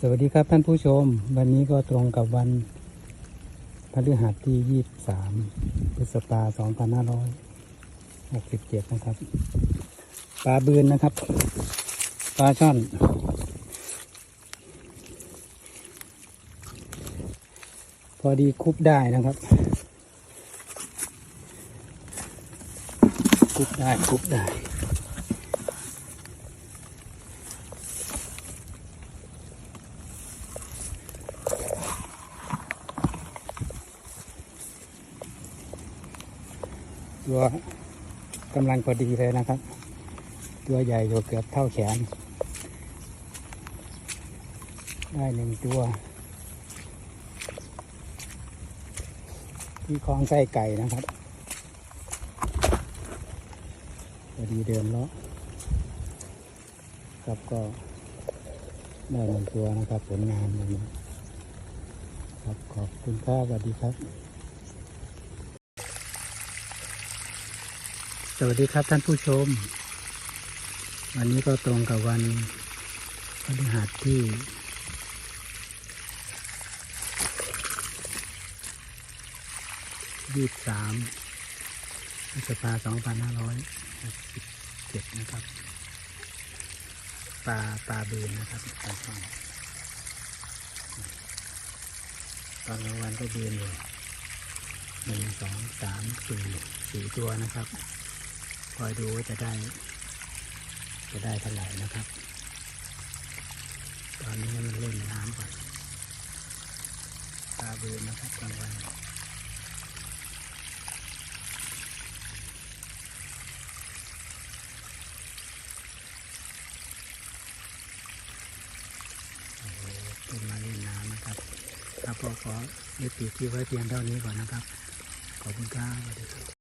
สวัสดีครับท่านผู้ชม วันนี้ก็ตรงกับวันพฤหัสที่ 23 พฤษภาคม2567 นะครับ ปลาบืนนะครับ ปลาช่อน พอดีคุบได้นะครับ คุบได้คุบได้ ตัวกำลังพอดีเลยนะครับ ตัวใหญ่อยู่เกือบเท่าแขน ได้หนึ่งตัว ที่คลองไส้ไก่นะครับพอดีเดินแล้วครับก็ได้หนึ่งตัวนะครับ ผลงานวันนี้ครับขอบคุณครับสวัสดีครับ สวัสดีครับท่านผู้ชม วันนี้ก็ตรงกับวันพฤหัสที่ ยี่สามพฤษภาสองพันห้าร้อยสิบเจ็ดนะครับปลาปลาเบนนะครับปลาช่อนตอนกลางวันก็เบนอยู่หนึ่งสองสามสี่สี่ตัวนะครับ คอยดูว่าจะได้ จะได้เท่าไหร่นะครับ ตอนนี้มันเล่นน้ำก่อนปลาเบือนนะครับกลางวันโอ้โหขึ้นมาเล่นน้ำนะครับครับก็ขอยุติที่ไว้เพียงเท่านี้ก่อนนะครับ ขอบคุณครับสวัสดีครับ